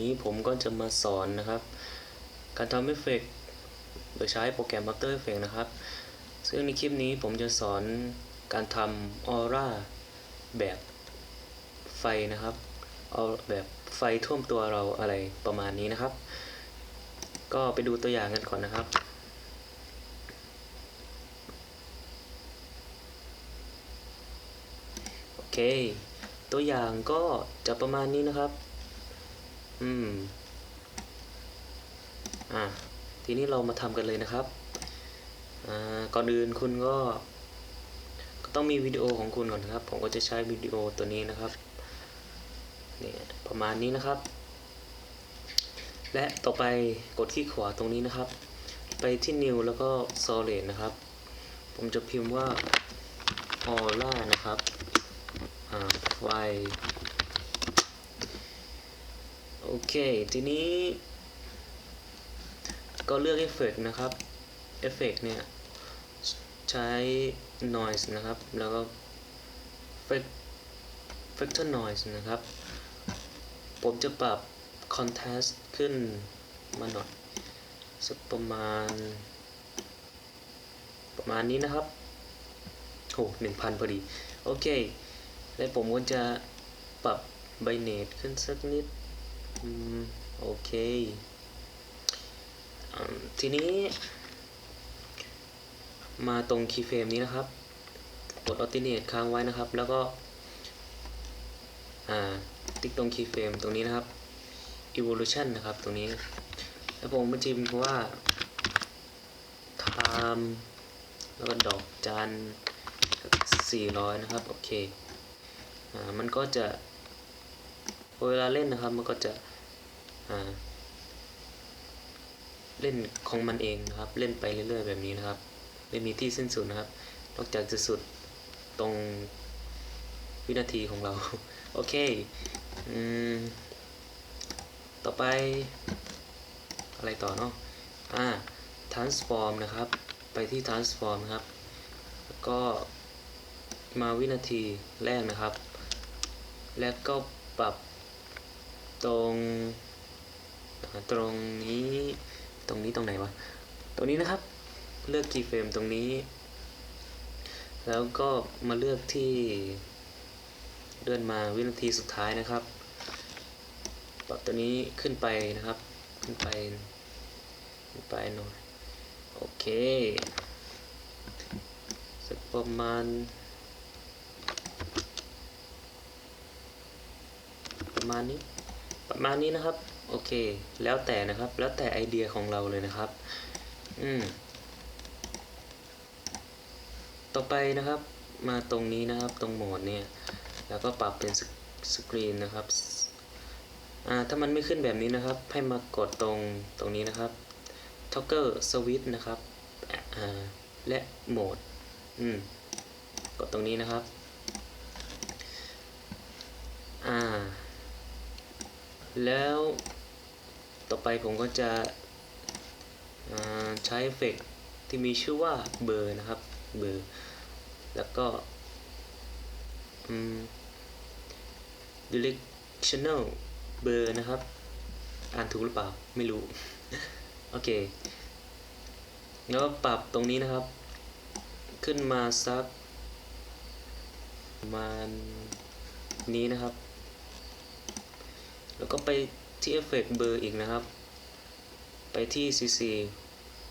นี้ผมก็จะมาสอนนะครับ การทำเอฟเฟกต์โดยใช้โปรแกรม After Effects นะครับ ซึ่งในคลิปนี้ผมจะสอนการทำออร่าแบบไฟนะครับเอาแบบไฟท่วมตัวเราอะไรประมาณนี้นะครับ ก็ไปดูตัวอย่างกันก่อนนะครับโอเค ตัวอย่างก็จะประมาณนี้นะครับ อืม อะทีนี้เรามาทำกันเลยนะครับ อ่า ก่อนอื่นคุณก็ ก็ต้องมีวิดีโอของคุณก่อนนะครับ ผมก็จะใช้วิดีโอตัวนี้นะครับ เนี่ยประมาณนี้นะครับ และต่อไปกดที่ขวาตรงนี้นะครับ ไปที่ New แล้วก็ Solid นะครับ ผมจะพิมพ์ว่า Aura นะครับ อ่าไฟ โอเค ทีนี้ ก็เลือกเอฟเฟกนะครับเอฟเฟกเนี่ย ใช้ noise นะครับ แล้วก็ factor noise นะครับ ผมจะปรับ contrast ขึ้นมาหน่อย สักประมาณ ประมาณนี้นะครับโอ้หนึ่งพันพอดี โอเค และผมก็จะปรับไบเนตขึ้นสักนิด อืมโอเคอทีนี้ มาตรงคีย์เฟรมนี้นะครับ กด alternate ค้างไว้นะครับ แล้วก็ อ่า ติ๊กตรงคีย์เฟรมตรงนี้นะครับ evolution นะครับตรงนี้ แล้วผมมาจิมว่า time แล้วก็ดอกจัน400นะครับ โอเค อ่า มันก็จะ เวลาเล่นนะครับ มันก็จะเล่นของมันเองนะครับ เล่นไปเรื่อยๆแบบนี้นะครับ ไม่มีที่สิ้นสุดนะครับ นอกจากจะสุดตรงวินาทีของเรา โอเคอืมต่อไป อะไรต่อเนาะอ่า transform นะครับ ไปที่ transform นะครับ แล้วก็มาวินาทีแรกนะครับ แล้วก็ปรับ ตรงตรงนี้ตรงนี้ตรงไหนวะตรงนี้นะครับ เลือก keyframe ตรงนี้ แล้วก็มาเลือกที่เลื่อนมาวินาทีสุดท้ายนะครับปรับตัวนี้ขึ้นไปนะครับ ขึ้นไปขึ้นไปหน่อยโอเคสักประมาณ ประมาณนี้ ประมาณนี้นะครับ โอเค แล้วแต่นะครับ แล้วแต่ไอเดียของเราเลยนะครับ อืม ต่อไปนะครับ มาตรงนี้นะครับ ตรงโหมดเนี่ย แล้วก็ปรับเป็นสสกรีนนะครับ อ่า ถ้ามันไม่ขึ้นแบบนี้นะครับ ให้มากดตรงตรงนี้นะครับ toggle switch นะครับ อ่า และโหมด อืม กดตรงนี้นะครับ อ่า แล้วต่อไปผมก็จะใช้เอฟเฟกที่มีชื่อว่าเบอร์นะครับ เบอร์ แล้วก็ directional เบอร์นะครับ อ่านถูกหรือเปล่า ไม่รู้ โอเค แล้วปรับตรงนี้นะครับ ขึ้นมาสักประมาณนี้นะครับ แล้วก็ไปที่เอฟเฟกต์เบอร์อีกนะครับ ไปที่ CC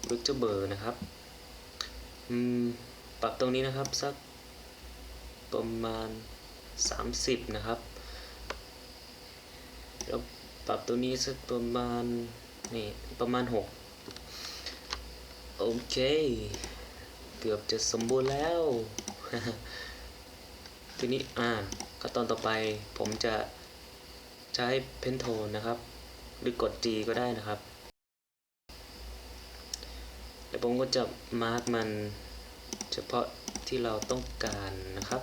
Vector Blur นะครับอืมปรับตรงนี้นะครับสักประมาณ 30 นะครับ แล้วปรับตัวนี้สักประมาณ นี่ ประมาณ 6 โอเค เกือบจะสมบูรณ์แล้ว ทีนี้ อ่าก็ตอนต่อไปผมจะ ใช้เพนโทนนะครับ หรือกด G ก็ได้นะครับแล้วผมก็จะมาร์กมันเฉพาะที่เราต้องการนะครับ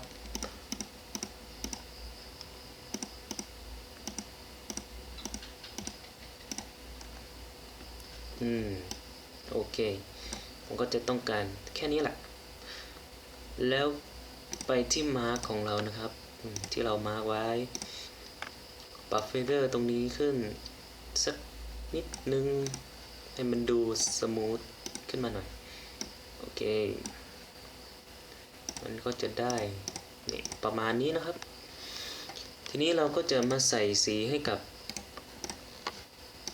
อืม โอเค ผมก็จะต้องการแค่นี้แหละ แล้วไปที่มาร์กของเรานะครับ ที่เรามาร์กไว้ ปรับเฟเดอร์ตรงนี้ขึ้น สักนิดนึง ให้มันดูสมูทขึ้นมาหน่อย โอเค มันก็จะได้นี่ประมาณนี้นะครับ ทีนี้เราก็จะมาใส่สีให้กับ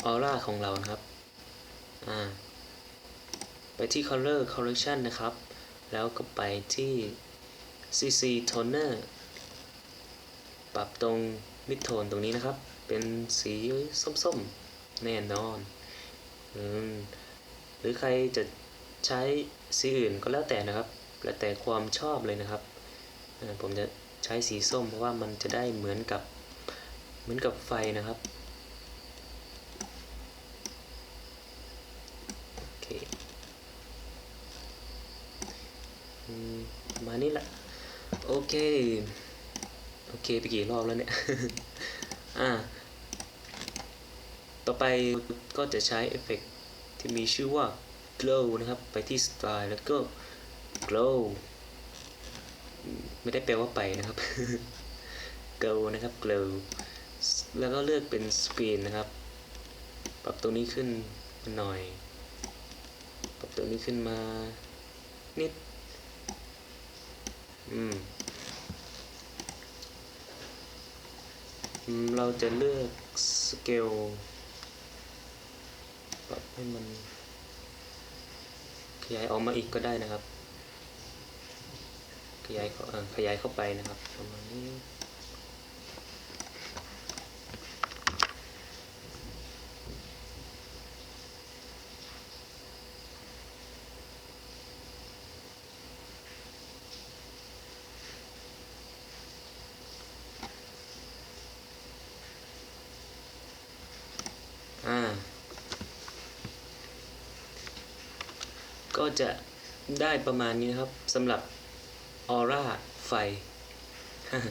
ออร่าของเรานะครับ อ่า ไปที่ color correction นะครับ แล้วก็ไปที่ cc toner ปรับตรง mid tone ตรงนี้นะครับ เป็นสีส้มๆ แน่นอนอหรือใครจะใช้สีอื่นก็แล้วแต่นะครับ แล้วแต่ความชอบเลยนะครับ ผมจะใช้สีส้มเพราะว่ามันจะได้เหมือนกับเหมือนกับไฟนะครับโอเคอมมานี้แหละโอเค โอเคไปกี่รอบแล้วเนี่ย อ่า ต่อไปก็จะใช้เอฟเฟกต์ที่มีชื่อว่า glow นะครับ ไปที่ style แล้วก็ glow ไม่ได้แปลว่าไปนะครับ glow นะครับ glow แล้วก็เลือกเป็น screen นะครับ ปรับตรงนี้ขึ้นมาหน่อย ปรับตรงนี้ขึ้นมานิด อืม อืม เราจะเลือกสเกลปรับให้มันขยายออกมาอีกก็ได้นะครับ ขยายเข้าขยายเข้าไปนะครับประมาณนี้ อ่า ก็จะได้ประมาณนี้นะครับสำหรับออร่าไฟ